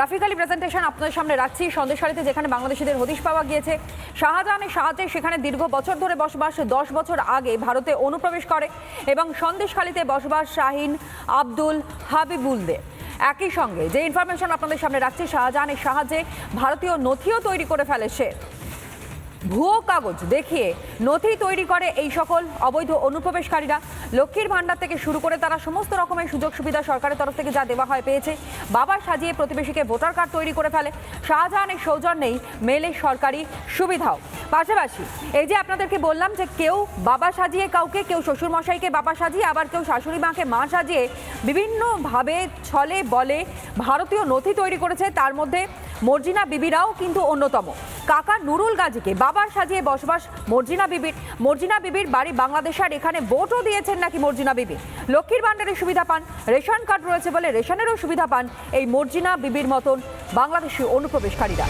Graphically presentation আপনাদের সামনে রাখছি। সন্দেশখালীতে যেখানে বাংলাদেশিদের হদিশ পাওয়া গিয়েছে শাহজাহানের সাহায্যে সেখানে দীর্ঘ বছর ধরে বসবাস, দশ বছর আগে ভারতে অনুপ্রবেশ করে এবং সন্দেশখালীতে বসবাস শাহিন আব্দুল হাবিবুলদের। একই সঙ্গে যে ইনফরমেশন আপনাদের সামনে রাখছে, শাহজাহানের সাহায্যে ভারতীয় নথিও তৈরি করে ফেলে সে ভুয়ো কাগজ দেখিয়ে নথি তৈরি করে এই সকল অবৈধ অনুপ্রবেশকারীরা। লক্ষ্মীর ভাণ্ডার থেকে শুরু করে তারা সমস্ত রকমের সুযোগ সুবিধা সরকারের তরফ থেকে যা দেওয়া হয় পেয়েছে, বাবার সাজিয়ে প্রতিবেশীকে ভোটার কার্ড তৈরি করে ফেলে। শাহজাহানের সৌজন্যেই মেলে সরকারি সুবিধাও। পাশাপাশি এই যে আপনাদেরকে বললাম যে কেউ বাবা সাজিয়ে কাউকে, কেউ শ্বশুরমশাইকে বাবা সাজিয়ে, আবার কেউ শাশুড়ি মাকে মা সাজিয়ে বিভিন্নভাবে ছলে বলে ভারতীয় নথি তৈরি করেছে, তার মধ্যে মর্জিনা বিবিরাও কিন্তু অন্যতম। কাকা নুরুল গাজীকে বাবার সাজিয়ে বসবাস মর্জিনা বিবির। মর্জিনা বিবির বাড়ি বাংলাদেশ আর এখানে ভোটও দিয়েছেন নাকি মর্জিনা বিবি? লক্ষ্মীর ভাণ্ডারের সুবিধা পান, রেশন কার্ড রয়েছে বলে রেশনেরও সুবিধা পান এই মর্জিনা বিবির মতন বাংলাদেশি অনুপ্রবেশকারীরা।